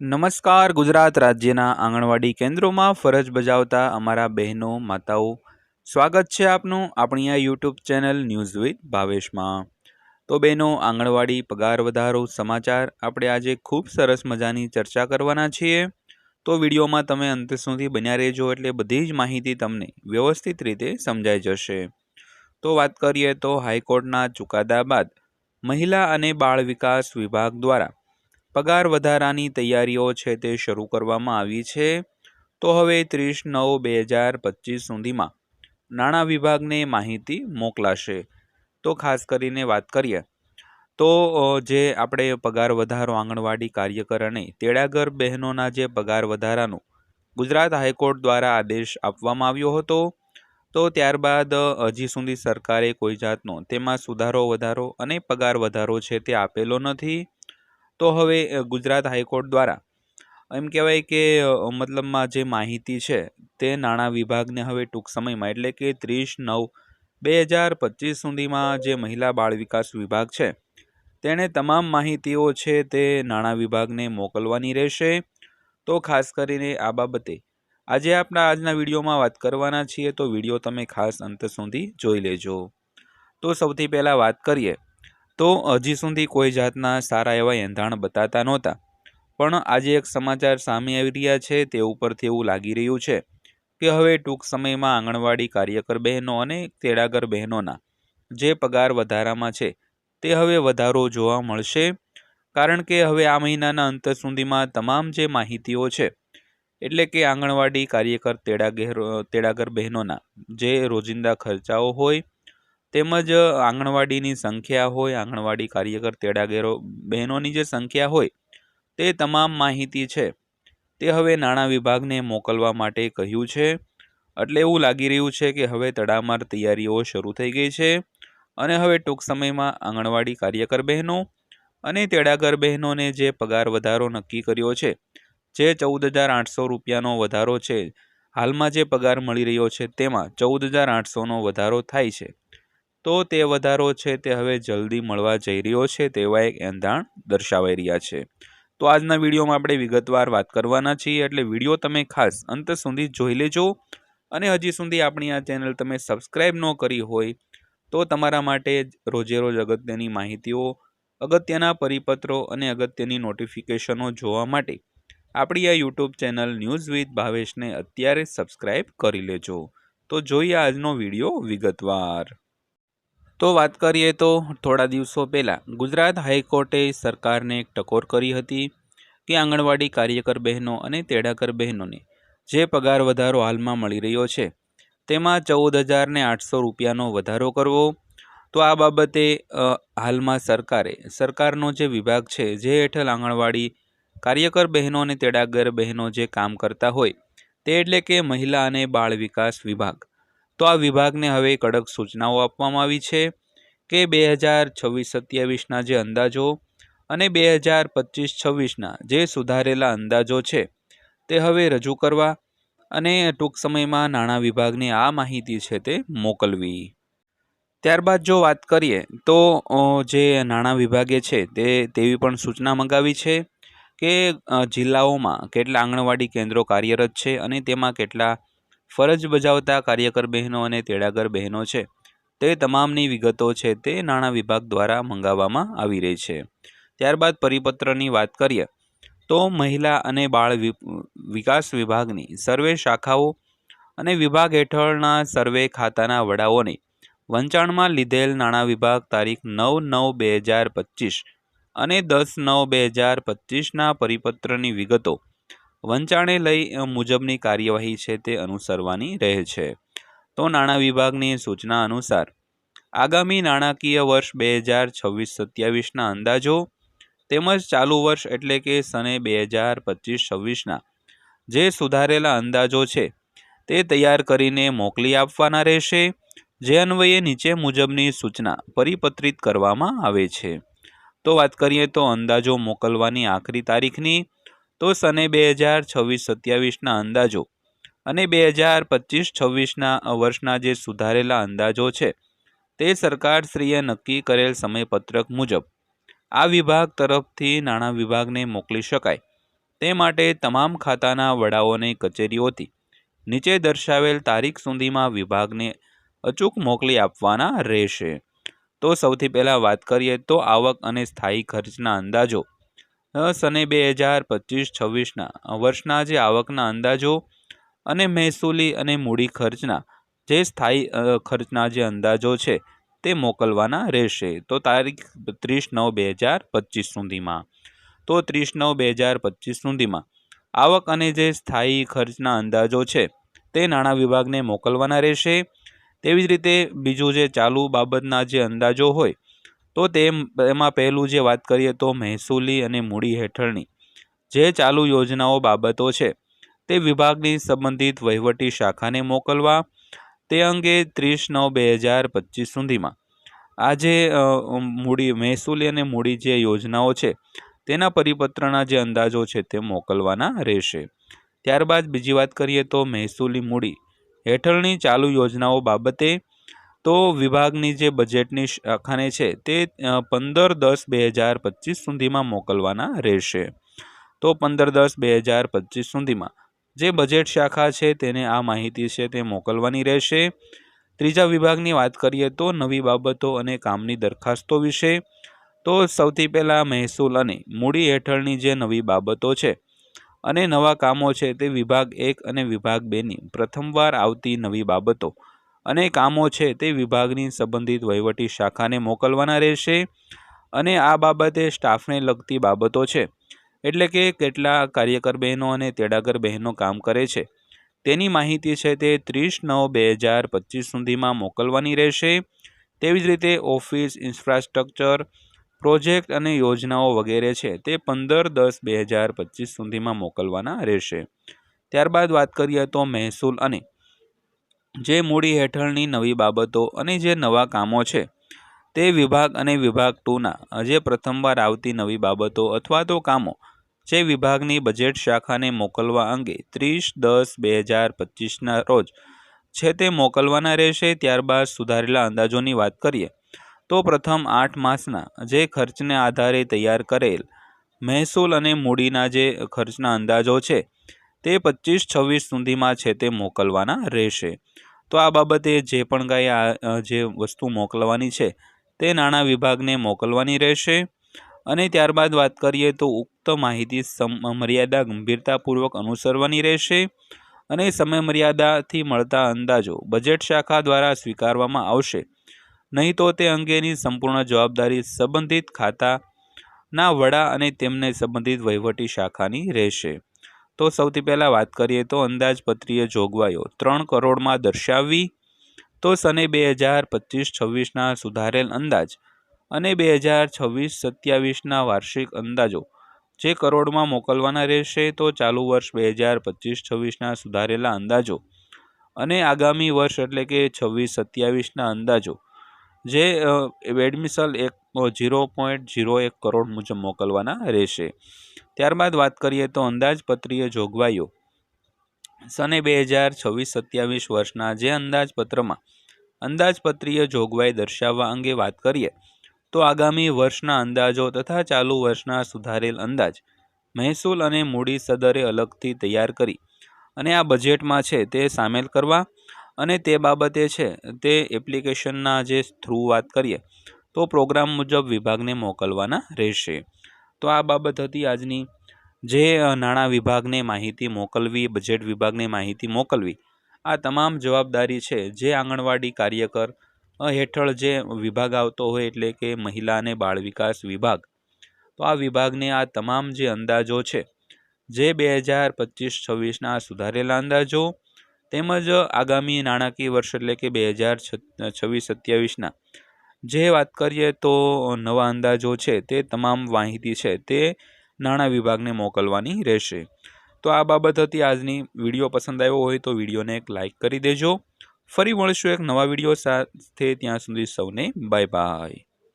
નમસ્કાર, ગુજરાત રાજ્યના આંગણવાડી કેન્દ્રોમાં ફરજ બજાવતા અમારા બહેનો, માતાઓ, સ્વાગત છે આપનું આપણી આ યુટ્યુબ ચેનલ ન્યૂઝ વિથ ભાવેશમાં. તો બહેનો, આંગણવાડી પગાર વધારો સમાચાર આપણે આજે ખૂબ સરસ મજાની ચર્ચા કરવાના છીએ. તો વિડીયોમાં તમે અંત સુધી બન્યા રહેજો એટલે બધી જ માહિતી તમને વ્યવસ્થિત રીતે સમજાઈ જશે. તો વાત કરીએ તો હાઈકોર્ટના ચુકાદા બાદ મહિલા અને બાળ વિકાસ વિભાગ દ્વારા પગાર વધારાની તૈયારીઓ છે તે શરૂ કરવામાં આવી છે. તો હવે ત્રીસ નવ બે હજાર પચીસ સુધીમાં નાણાં વિભાગને માહિતી મોકલાશે. તો ખાસ કરીને વાત કરીએ તો જે આપણે પગાર વધારો આંગણવાડી કાર્યકર અને તેડાગર બહેનોના જે પગાર વધારાનો ગુજરાત હાઈકોર્ટ દ્વારા આદેશ આપવામાં આવ્યો હતો, તો ત્યારબાદ હજી સુધી સરકારે કોઈ જાતનો તેમાં સુધારો, વધારો અને પગાર વધારો છે તે આપેલો નથી. તો હવે ગુજરાત હાઈકોર્ટ દ્વારા એમ કહેવાય કે મતલબમાં જે માહિતી છે તે નાણાં વિભાગને હવે ટૂંક સમયમાં, એટલે કે ત્રીસ નવ બે હજાર પચીસ સુધીમાં જે મહિલા બાળ વિકાસ વિભાગ છે, તેણે તમામ માહિતીઓ છે તે નાણાં વિભાગને મોકલવાની રહેશે. તો ખાસ કરીને આ બાબતે આજે આપણા આજના વિડીયોમાં વાત કરવાના છીએ, તો વીડિયો તમે ખાસ અંત સુધી જોઈ લેજો. તો સૌથી પહેલાં વાત કરીએ તો હજી સુધી કોઈ જાતના સારા એવા એંધાણ બતાતા નહોતા. પણ આજે એક સમાચાર સામે આવી રહ્યા છે તે ઉપરથી એવું લાગી રહ્યું છે કે હવે ટૂંક સમયમાં આંગણવાડી કાર્યકર બહેનો અને તેડાગર બહેનોના જે પગાર વધારામાં છે તે હવે વધારો જોવા મળશે કારણ કે હવે આ મહિનાના અંત સુધીમાં તમામ જે માહિતીઓ છે એટલે કે આંગણવાડી કાર્યકર તેડાગર તેડાગર બહેનોના જે રોજિંદા ખર્ચાઓ હોય તેમજ આંગણવાડીની સંખ્યા હોય, આંગણવાડી કાર્યકર, તેડાગેરો, બહેનોની જે સંખ્યા હોય, તે તમામ માહિતી છે. તે હવે નાણાં વિભાગને મોકલવા માટે કહ્યું છે. એટલે એવું લાગી રહ્યું છે કે હવે તડામાર તૈયારીઓ શરૂ થઈ ગઈ છે અને હવે ટૂંક સમયમાં આંગણવાડી કાર્યકર બહેનો અને તેડાગર બહેનોને જે પગાર વધારો નક્કી કર્યો છે, જે ચૌદ હજાર આઠસો રૂપિયાનો વધારો છે, હાલમાં જે પગાર મળી રહ્યો છે તેમાં ચૌદ હજાર આઠસોનો વધારો થાય છે. તો તે વધારો છે તે હવે જલ્દી મળવા જઈ રહ્યો છે તેવા એક એંધાણ દર્શાવાઈ રહ્યા છે. તો આજના વિડીયોમાં આપણે વિગતવાર વાત કરવાના છીએ એટલે વીડિયો તમે ખાસ અંત સુધી જોઈ લેજો અને હજી સુધી આપણી આ ચેનલ તમે સબસ્ક્રાઈબ ન કરી હોય તો તમારા માટે રોજેરોજ અગત્યની માહિતીઓ, અગત્યના પરિપત્રો અને અગત્યની નોટિફિકેશનો જોવા માટે આપણી આ યુટ્યુબ ચેનલ ન્યૂઝ વિથ ભાવેશને અત્યારે સબસ્ક્રાઈબ કરી લેજો. તો જોઈએ આજનો વીડિયો વિગતવાર. તો વાત કરીએ તો થોડા દિવસો પહેલાં ગુજરાત હાઈકોર્ટે સરકારને એક ટકોર કરી હતી કે આંગણવાડી કાર્યકર બહેનો અને તેડાકર બહેનોને જે પગાર વધારો હાલમાં મળી રહ્યો છે, તેમાં ચૌદ હજારને આઠસો રૂપિયાનો વધારો કરવો. તો આ બાબતે હાલમાં સરકારે, સરકારનો જે વિભાગ છે, જે હેઠળ આંગણવાડી કાર્યકર બહેનો અને તેડાગર બહેનો જે કામ કરતા હોય, તે એટલે કે મહિલા અને બાળ વિકાસ વિભાગ. તો આ વિભાગને હવે કડક સૂચનાઓ આપવામાં આવી છે કે બે હજાર છવ્વીસ સત્યાવીસના જે અંદાજો અને બે હજાર પચીસ છવ્વીસના જે સુધારેલા અંદાજો છે તે હવે રજૂ કરવા અને ટૂંક સમયમાં નાણાં વિભાગને આ માહિતી છે તે મોકલવી. ત્યારબાદ જો વાત કરીએ તો જે નાણાં વિભાગે છે તે તેવી પણ સૂચના મંગાવી છે કે જિલ્લાઓમાં કેટલા આંગણવાડી કેન્દ્રો કાર્યરત છે અને તેમાં કેટલા ફરજ બજાવતા કાર્યકર બહેનો અને તેડાગર બહેનો છે. તે તમામની વિગતો છે તે નાણાં વિભાગ દ્વારા મંગાવવામાં આવી રહી છે. ત્યારબાદ પરિપત્રની વાત કરીએ, તો મહિલા અને બાળ વિકાસ વિભાગની સર્વે શાખાઓ અને વિભાગ હેઠળના સર્વે ખાતાના વડાઓને વંચાણમાં લીધેલ નાણાં વિભાગ તારીખ નવ નવ બે હજાર પચીસ અને દસ નવ બે હજાર પચીસના પરિપત્રની વિગતો વંચાણે લઈ મુજબની કાર્યવાહી છે તે અનુસરવાની રહે છે. તો નાણાં વિભાગની સૂચના અનુસાર, આગામી નાણાકીય વર્ષ બે હજાર છવ્વીસ સત્યાવીસના અંદાજો, તેમજ ચાલુ વર્ષ એટલે કે સને બે હજાર પચીસ છવ્વીસના જે સુધારેલા અંદાજો છે તે તૈયાર કરીને મોકલી આપવાના રહેશે, જે અન્વયે નીચે મુજબની સૂચના પરિપત્રિત કરવામાં આવે છે. તો વાત કરીએ તો અંદાજો મોકલવાની આખરી તારીખની તો સને બે હજાર છવ્વીસ સત્યાવીસના અંદાજો અને બે હજાર પચીસ છવ્વીસના વર્ષના જે સુધારેલા અંદાજો છે, તે સરકારશ્રીએ નક્કી કરેલ સમયપત્રક મુજબ આ વિભાગ તરફથી નાણાં વિભાગને મોકલી શકાય. તે માટે તમામ ખાતાના વડાઓને કચેરીઓથી નીચે દર્શાવેલ તારીખ સુધીમાં વિભાગને અચૂક મોકલી આપવાના રહેશે. તો સૌથી પહેલાં વાત કરીએ તો આવક અને સ્થાયી ખર્ચના અંદાજો. સને બે હજાર પચીસ છવ્વીસના. વર્ષના જે આવકના અંદાજો અને મહેસૂલી અને મૂડી ખર્ચના, જે સ્થાયી ખર્ચના જે અંદાજો છે, તે મોકલવાના રહેશે. તો તારીખ ત્રીસ નવ બે હજાર પચીસ સુધીમાં. તો ત્રીસ નવ બે હજાર પચીસ સુધીમાં આવક અને જે સ્થાયી ખર્ચના અંદાજો છે, તે નાણાં વિભાગને મોકલવાના રહેશે. તેવી જ રીતે બીજું જે ચાલુ બાબતના જે અંદાજો હોય તો તે એમાં પહેલું જે વાત કરીએ તો મહેસૂલી અને મૂડી હેઠળની. જે ચાલુ યોજનાઓ બાબતો છે, તે વિભાગની સંબંધિત વહીવટી શાખાને મોકલવા, તે અંગે ત્રીસ નવ બે હજાર પચીસ સુધીમાં. આ જે મૂડી, મહેસૂલી અને મૂડી જે યોજનાઓ છે, તેના પરિપત્રના જે અંદાજો છે તે મોકલવાના રહેશે. ત્યારબાદ બીજી વાત કરીએ તો મહેસૂલી મૂડી હેઠળની ચાલુ યોજનાઓ બાબતે તો વિભાગની જે બજેટની શાખાને છે તે પંદર દસ બે હજાર પચીસ સુધીમાં મોકલવાના રહેશે. તો પંદર દસ બે હજાર પચીસ સુધીમાં જે બજેટ શાખા છે તેને આ માહિતી છે તે મોકલવાની રહેશે. ત્રીજા વિભાગની વાત કરીએ તો નવી બાબતો અને કામની દરખાસ્તો વિશે. તો સૌથી પહેલાં મહેસૂલ અને મૂડી હેઠળની જે નવી બાબતો છે અને નવા કામો છે તે વિભાગ એક અને વિભાગ બેની પ્રથમવાર આવતી નવી બાબતો અને કામો છે તે વિભાગની સંબંધિત વહીવટી શાખાને મોકલવાના રહેશે અને આ બાબતે સ્ટાફને લગતી બાબતો છે. એટલે કે કેટલા કાર્યકર બહેનો અને તેડાગર બહેનો કામ કરે છે. તેની માહિતી છે તે ત્રીસ નવ બે હજાર પચીસ સુધીમાં મોકલવાની રહેશે. તેવી જ રીતે ઓફિસ, ઇન્ફ્રાસ્ટ્રક્ચર, પ્રોજેક્ટ અને યોજનાઓ વગેરે છે તે પંદર દસ બે હજાર પચીસ સુધીમાં મોકલવાના રહેશે. ત્યારબાદ વાત કરીએ તો મહેસૂલ અને જે મૂડી હેઠળની નવી બાબતો અને જે નવા કામો છે, તે વિભાગ અને વિભાગ ટુના જે પ્રથમવાર આવતી નવી બાબતો અથવા તો કામો જે વિભાગની બજેટ શાખાને મોકલવા અંગે ત્રીસ દસ બે હજાર પચીસના રોજ છે તે મોકલવાના રહેશે, ત્યારબાદ સુધારેલા અંદાજોની વાત કરીએ, તો પ્રથમ આઠ માસના જે ખર્ચને આધારે તૈયાર કરેલ મહેસૂલ અને મૂડીના જે ખર્ચના અંદાજો છે તે પચીસ છવ્વીસ સુધીમાં છે તે મોકલવાના રહેશે. તો આ બાબતે જે પણ કાંઈ આ જે વસ્તુ મોકલવાની છે તે નાણાં વિભાગને મોકલવાની રહેશે. અને ત્યારબાદ વાત કરીએ તો ઉક્ત માહિતી મર્યાદા ગંભીરતાપૂર્વક અનુસરવાની રહેશે. અને સમય મર્યાદાથી મળતા અંદાજો બજેટ શાખા દ્વારા સ્વીકારવામાં આવશે. નહીં તો તે અંગેની સંપૂર્ણ જવાબદારી સંબંધિત ખાતાના વડા અને તેમને સંબંધિત વહીવટી શાખાની રહેશે. તો સૌથી પહેલાં વાત કરીએ તો અંદાજપત્રીય જોગવાઈઓ. ત્રણ કરોડમાં દર્શાવવી, તો સને બે હજાર પચીસ છવ્વીસના સુધારેલ અંદાજ અને બે હજાર છવ્વીસ સત્યાવીસના વાર્ષિક અંદાજો. જે કરોડમાં મોકલવાના રહેશે તો ચાલુ વર્ષ બે હજાર પચીસ છવ્વીસના સુધારેલા અંદાજો અને આગામી વર્ષ એટલે કે છવ્વીસ સત્યાવીસના અંદાજો. જે એડમિશન એક ઝીરો પોઈન્ટ ઝીરો એક કરોડ મુજબ મોકલવાના રહેશે. ત્યારબાદ વાત કરીએ તો અંદાજપત્રીય જોગવાઈઓ. સને બે હજાર છવ્વીસ સત્યાવીસ વર્ષના જે અંદાજપત્રમાં અંદાજપત્રીય જોગવાઈ દર્શાવવા અંગે વાત કરીએ, તો આગામી વર્ષના અંદાજો તથા ચાલુ વર્ષના સુધારેલ અંદાજ મહેસૂલ અને મૂડી સદરે અલગથી તૈયાર કરી અને આ બજેટમાં છે તે સામેલ કરવા અને તે બાબતે છે, તે એપ્લિકેશનના જે થ્રુ વાત કરીએ, તો પ્રોગ્રામ મુજબ વિભાગને મોકલવાના રહેશે. તો આ બાબત હતી આજની. જે નાણાં વિભાગને માહિતી મોકલવી, બજેટ વિભાગને માહિતી મોકલવી, આ તમામ જવાબદારી છે જે આંગણવાડી કાર્યકર હેઠળ જે વિભાગ આવતો હોય એટલે કે મહિલા અને બાળ વિકાસ વિભાગ, તો આ વિભાગને આ તમામ જે અંદાજો છે, જે બે હજાર પચીસ છવ્વીસના સુધારેલા અંદાજો તેમજ આગામી નાણાકીય વર્ષ એટલે કે બે હજાર છવ્વીસ સત્યાવીસના. જે વાત કરીએ તો નવા અંદાજો છે તે તમામ માહિતી છે તે નાણાં વિભાગને મોકલવાની રહેશે. તો આ બાબત હતી આજની. વીડિયો પસંદ આવ્યો હોય તો વિડીયોને એક લાઇક કરી દેજો. ફરી મળશું એક નવા વીડિયો સાથે. ત્યાં સુધી સૌને બાય બાય.